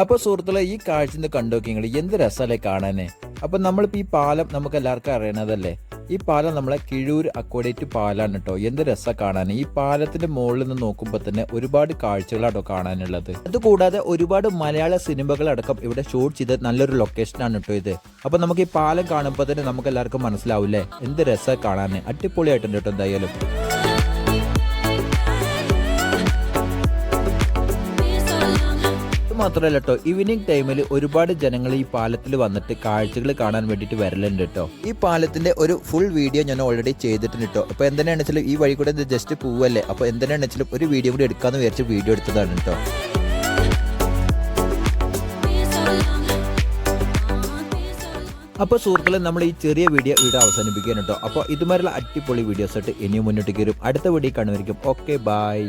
അപ്പോൾ സുഹൃത്തുക്കളെ ഈ കാഴ്ച കണ്ടു കണ്ടോക്കി നിങ്ങൾ എന്ത് രസമല്ലേ കാണാനേ? അപ്പോൾ നമ്മളിപ്പോൾ ഈ പാലം നമുക്ക് എല്ലാവർക്കും അറിയണതല്ലേ? ഈ പാലം നമ്മളെ കിഴൂർ അക്കോഡേറ്റ് പാലാണ് കേട്ടോ എന്ത് രസം കാണാൻ ഈ പാലത്തിന്റെ മുകളിൽ നിന്ന് നോക്കുമ്പോൾ തന്നെ ഒരുപാട് കാഴ്ചകളാട്ടോ കാണാനുള്ളത്. അതുകൂടാതെ ഒരുപാട് മലയാള സിനിമകൾ അടക്കം ഇവിടെ ഷൂട്ട് ചെയ്ത നല്ലൊരു ലൊക്കേഷനാണ് കേട്ടോ ഇത്. അപ്പോൾ നമുക്ക് ഈ പാലം കാണുമ്പോൾ തന്നെ നമുക്ക് എല്ലാവർക്കും മനസ്സിലാവൂലേ എന്ത് രസം കാണാൻ അടിപൊളിയായിട്ടുണ്ട് കേട്ടോ എന്തായാലും. മാത്രമല്ല കേട്ടോ ഈവനിങ് ടൈമിൽ ഒരുപാട് ജനങ്ങൾ ഈ പാലത്തിൽ വന്നിട്ട് കാഴ്ചകൾ കാണാൻ വേണ്ടിയിട്ട് വരലുണ്ട് കേട്ടോ ഈ പാലത്തിന്റെ ഒരു ഫുൾ വീഡിയോ ഞാൻ ഓൾറെഡി ചെയ്തിട്ടുണ്ട് കേട്ടോ അപ്പൊ എന്തിനാണെന്ന് വെച്ചാൽ ഈ വഴി കൂടെ ജസ്റ്റ് പോവല്ലേ? അപ്പൊ എന്തിനാണെന്ന് വെച്ചാൽ ഒരു വീഡിയോ കൂടി എടുക്കാന്ന് വിചാരിച്ച് വീഡിയോ എടുത്തതാണ് കേട്ടോ അപ്പോൾ സുഹൃത്തുക്കളെ നമ്മൾ ഈ ചെറിയ വീഡിയോ ഇവിടെ അവസാനിപ്പിക്കാൻ കേട്ടോ അപ്പോൾ ഇതുമാതിരിയുള്ള അടിപൊളി വീഡിയോസ് ആയിട്ട് ഇനിയും മുന്നോട്ട് കയറും അടുത്ത വീഡിയോ കാണുമായിരിക്കും ഓക്കെ ബൈ